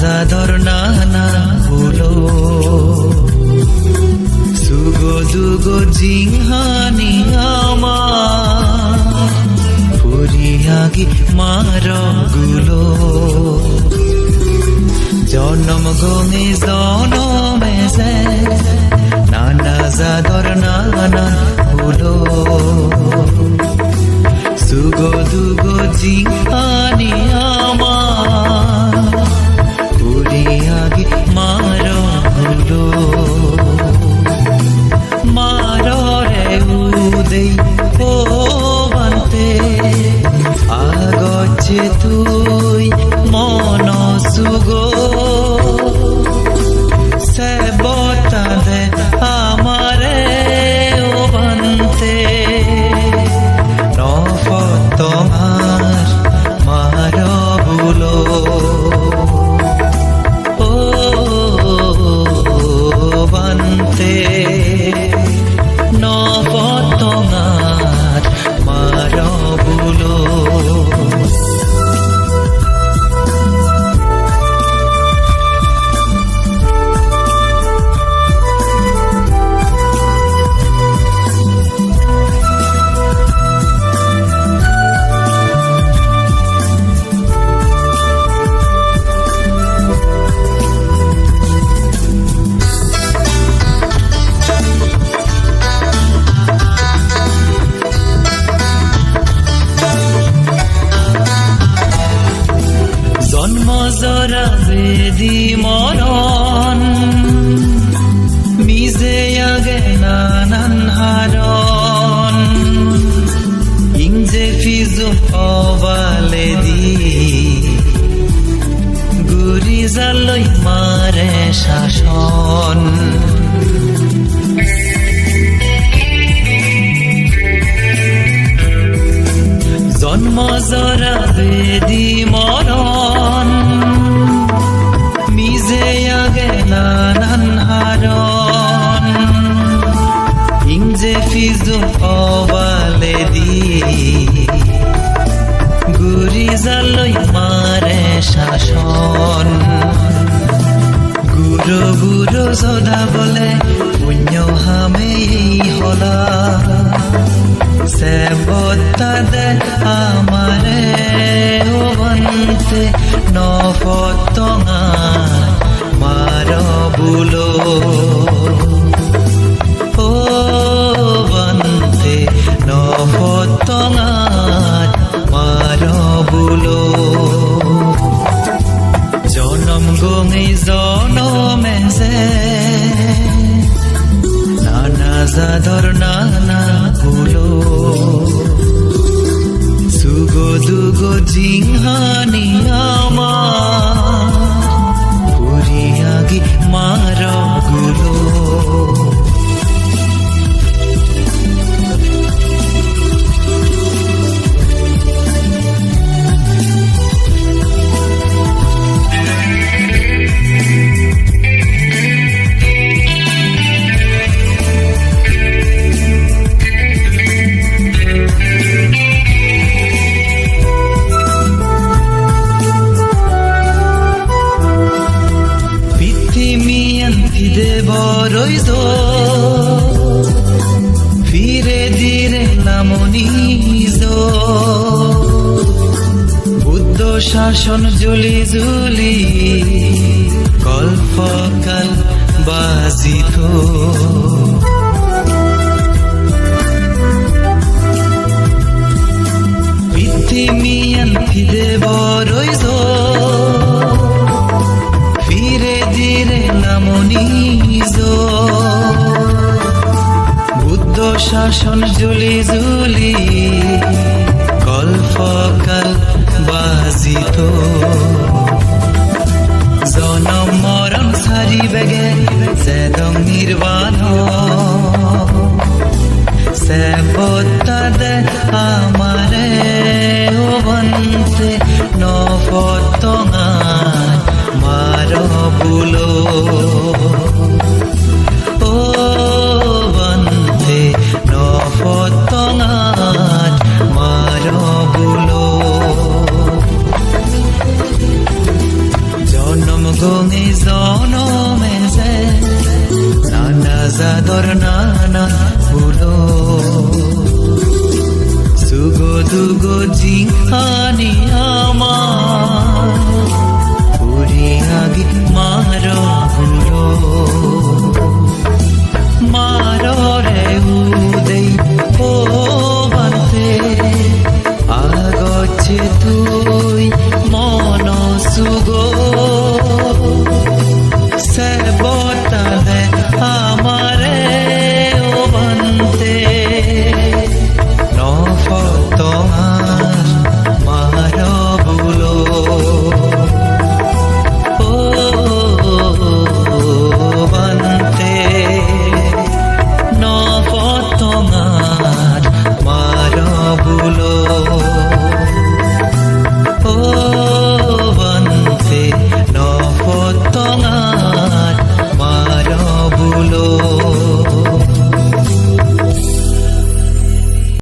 জাদর নানা হলো সুগো দুগো জিংহানি আমার ফুরিয়াগি মারগুলো জনম গমে, জনমে যে নানা জাদর নানা হলো সুগো দুগো জিহানি উদেই ও বান্তে। আগছে তুই মন সুগো ফিজু অবালে দি গুরি জালই মারে শাসন। জন্ম জরা বেদি মরণ মিজে আগে নানান হারণ। ইংজে ফিজু গুরু সদা বলে পুণ্য হামে হলা। সে বতা দে আমারে ওবন্তে নফতঙা মার বুলো জাদর নানা হলো সুগো দুগো জিহানি আমার ফিদে দো ফিরে দিরে নামনিজ বুদ্ধ শাসন জুলি জুলি শাসন জুলি জুলি কল্পকাল বাজিত। জনম মরণ সারি বেগে যেদম নির্বাণ চাদর নানা ফুলো সুগো দুগো জিহানি আমার। পুরি আগে মারো